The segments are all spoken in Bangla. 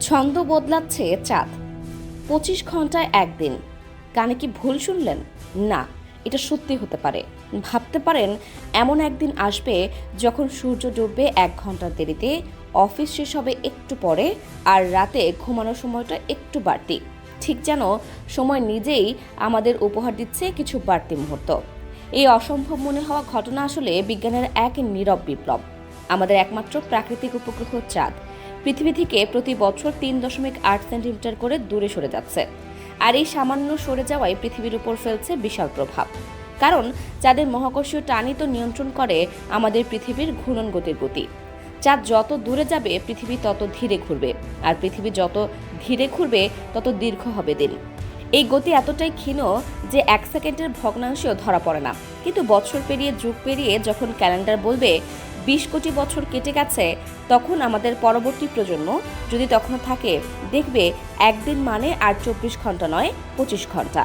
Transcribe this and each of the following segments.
ছন্দ বদলাচ্ছে চাঁদ। পঁচিশ ঘন্টায় একদিন। কানে কি ভুল শুনলেন? না, এটা সত্যি হতে পারে। ভাবতে পারেন, এমন একদিন আসবে যখন সূর্য ডুববে এক ঘণ্টার দেরিতে, অফিস শেষ হবে একটু পরে, আর রাতে ঘুমানোর সময়টা একটু বাড়তি। ঠিক যেন সময় নিজেই আমাদের উপহার দিচ্ছে কিছু বাড়তি মুহূর্ত। এই অসম্ভব মনে হওয়া ঘটনা আসলে বিজ্ঞানের এক নীরব বিপ্লব। আমাদের একমাত্র প্রাকৃতিক উপগ্রহ চাঁদ। পৃথিবী থেকে প্রতি বছর তিন দশমিক আট সেন্টিমিটার করে দূরে সরে যাচ্ছে। আর এই সামান্য সরে যাওয়ায় পৃথিবীর উপর ফেলছে বিশাল প্রভাব। কারণ চাঁদের মহাকর্ষীয় টানই তো নিয়ন্ত্রণ করে আমাদের পৃথিবীর ঘূর্ণন গতির গতি। চাঁদ যত দূরে যাবে, পৃথিবী তত ধীরে ঘুরবে। আর পৃথিবী যত ধীরে ঘুরবে, তত দীর্ঘ হবে দিন। এই গতি এতটাই ক্ষীণ যে এক সেকেন্ডের ভগ্নাংশেও ধরা পড়ে না। কিন্তু বছর পেরিয়ে, যুগ পেরিয়ে যখন ক্যালেন্ডার বলবে বিশ কোটি বছর কেটে গেছে, তখন আমাদের পরবর্তী প্রজন্ম যদি তখনও থাকে, দেখবে একদিন মানে আর চব্বিশ ঘণ্টা নয়, পঁচিশ ঘণ্টা।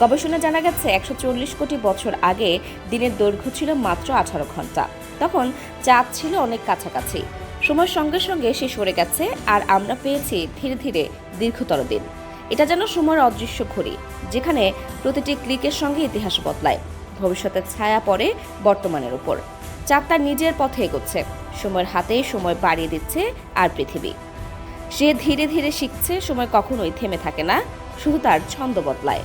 গবেষণা জানা গেছে, একশো চল্লিশ কোটি বছর আগে দিনের দৈর্ঘ্য ছিল মাত্র আঠারো ঘণ্টা। তখন চাঁদ ছিল অনেক কাছাকাছি। সময়ের সঙ্গে সঙ্গে সে সরে গেছে আর আমরা পেয়েছি ধীরে ধীরে দীর্ঘতর দিন। এটা যেন সময়ের অদৃশ্য ঘড়ি, যেখানে প্রতিটি ক্লিকের সঙ্গে ইতিহাস বদলায়। ভবিষ্যতের ছায়া পড়ে বর্তমানের উপর। চাঁদ তার নিজের পথে এগোচ্ছে। সময়ের হাতে সময় বাড়িয়ে দিচ্ছে আর পৃথিবী। সে ধীরে ধীরে শিখছে, সময় কখনোই থেমে থাকে না, শুধু তার ছন্দ বদলায়।